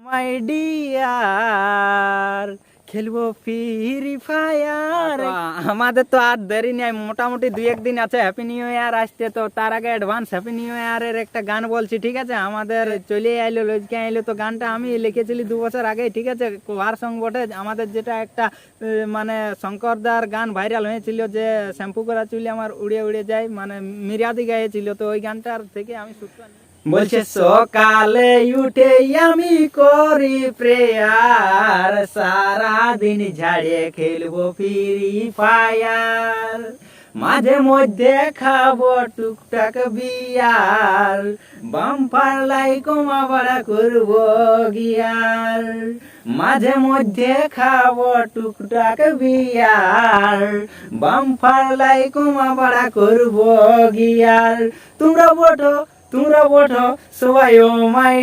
মাই dear খেলব Free Fire. আমাদের তো আর দেরি নেই মোটামুটি দুই একদিন আছে হ্যাপি নিউ ইয়ার আসতে তো তার আগে অ্যাডভান্স হ্যাপি নিউ ইয়ারের একটা গান বলছি ঠিক আছে? আমাদের চলে আইলো লজকে আইলো তো গানটা আমি লিখেছিলি দু বছর আগে ঠিক আছে? আর সং বটে আমাদের যেটা একটা মানে শঙ্করদার গান ভাইরাল হয়েছিল যে শ্যাম্পু করা চুলে আমার উড়ে উড়ে যায় মানে মিরাদি গাইছিল তো ওই গানটার থেকে আমি শুট বলছে, সকালে উঠে আমি করি প্রেয়ার সারা দিন ঝাড়িয়ে খেলব ফ্রি ফায়ার মাঝে মধ্যে খাব টুকটাক বিয়ার বাম্পার লাইক বাড়া করব গিয়ার মাঝে মধ্যে খাব টুকটাক বিয়ার বাম্পার লাইক বাড়া করব গিয়ার তোমরা বটো তোমরা ওঠো সবাই ও মাই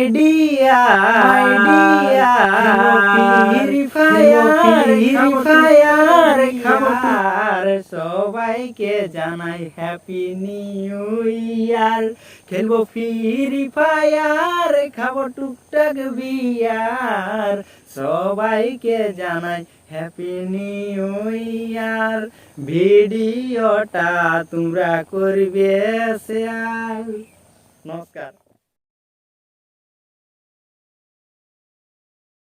খাবার সবাইকে জানাই হ্যাপি নিউ ইয়ার খেলব ফ্রি ফায়ার খাব টুকটাক বিয়ার সবাইকে জানাই হ্যাপি নিউ ইয়ার ভিডিওটা তোমরা করবে শেয়ার। নমস্কার